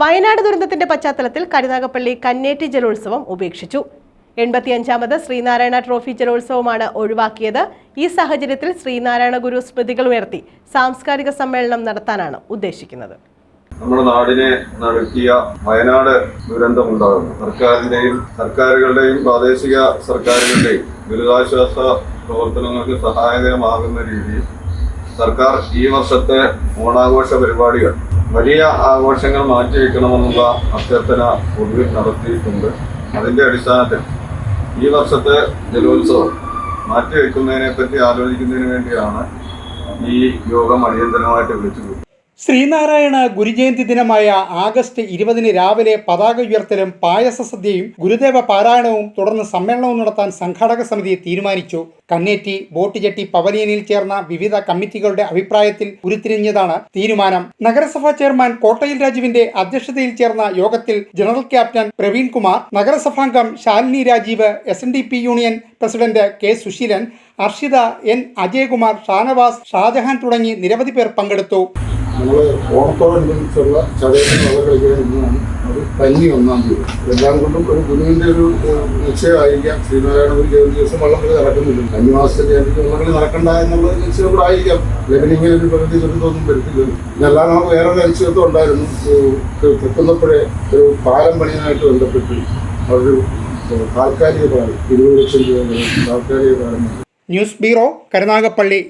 വയനാട് ദുരന്തത്തിന്റെ പശ്ചാത്തലത്തിൽ കരുനാഗപ്പള്ളി കന്നേറ്റി ജലോത്സവം ഉപേക്ഷിച്ചു. എൺപത്തിയഞ്ചാമത് ശ്രീനാരായണ ട്രോഫി ജലോത്സവമാണ് ഒഴിവാക്കിയത്. ഈ സാഹചര്യത്തിൽ ശ്രീനാരായണ ഗുരു സ്മൃതികൾ ഉയർത്തി സാംസ്കാരിക സമ്മേളനം നടത്താനാണ് ഉദ്ദേശിക്കുന്നത്. നമ്മുടെ നാടിനെ നടത്തിയ വയനാട് ദുരന്തമുണ്ടാകുന്നു. സർക്കാരിന്റെയും സർക്കാരുകളുടെയും പ്രാദേശിക സർക്കാരുകളുടെയും ദുരിതാശ്വാസ പ്രവർത്തനങ്ങൾക്ക് സഹായകരമാകുന്ന രീതിയിൽ സർക്കാർ ഈ വർഷത്തെ ഓണാഘോഷ പരിപാടികൾ വലിയ ആഘോഷങ്ങൾ മാറ്റിവെക്കണമെന്നുള്ള അഭ്യർത്ഥന പൊതുവിൽ നടത്തിയിട്ടുണ്ട്. അതിന്റെ അടിസ്ഥാനത്തിൽ ഈ വർഷത്തെ ജലോത്സവം മാറ്റിവെക്കുന്നതിനെ പറ്റി ആലോചിക്കുന്നതിന് വേണ്ടിയാണ് ഈ യോഗം അടിയന്തരമായിട്ട് വിളിച്ചു ശ്രീനാരായണ ഗുരുജയന്തി ദിനമായ ആഗസ്റ്റ് ഇരുപതിന് രാവിലെ പതാക ഉയർത്തലും പായസ സദ്യയും ഗുരുദേവ പാരായണവും തുടർന്ന് സമ്മേളനവും നടത്താൻ സംഘാടക സമിതി തീരുമാനിച്ചു. കന്നേറ്റി ബോട്ട് ജെട്ടി പവലിയനിൽ ചേർന്ന വിവിധ കമ്മിറ്റികളുടെ അഭിപ്രായത്തിൽ ഉരുത്തിരിഞ്ഞതാണ് തീരുമാനം. നഗരസഭാ ചെയർമാൻ കോട്ടയിൽ രാജുവിന്റെ അധ്യക്ഷതയിൽ ചേർന്ന യോഗത്തിൽ general captain Praveen Kumar നഗരസഭാംഗം Shalini Rajeev S union president K Susheelan Arshitha N Ajayakumar Shanavas Shajahan തുടങ്ങി നിരവധി പേർ പങ്കെടുത്തു. നമ്മൾ ഓണത്തോടനുബന്ധിച്ചുള്ള ചതയം വക കളിക്കുന്ന ഇന്നാണ് അത് കന്നി ഒന്നാം തീയതി. എല്ലാം കൊണ്ടും ഒരു ഗുരുവിന്റെ ഒരു നിശ്ചയമായിരിക്കാം. ശ്രീനാരായണ ഗുരു ജയന്തി ദിവസം വള്ളംകളി നടക്കുന്നില്ല. കന്നിമാസത്തെ ജയന്തിക്ക് വള്ളംകളി നടക്കണ്ട എന്നുള്ള നിശ്ചയം കൂടെ ആയിരിക്കാം. ഇങ്ങനെ ഒരു പ്രകൃതി ദുരന്തമൊന്നും വരുത്തില്ല. ഇതെല്ലാം നമുക്ക് വേറെ ഒരു അനിശ്ചിതത്വം ഉണ്ടായിരുന്നു. തൃക്കുന്നപ്പോഴേ ഒരു പാലം പണിയാനായിട്ട് ബന്ധപ്പെട്ട് അവരൊരു താൽക്കാലിക പാലം ഇരുപത് ലക്ഷം രൂപ താൽക്കാലിക പാലം. News bureau Karunagappally.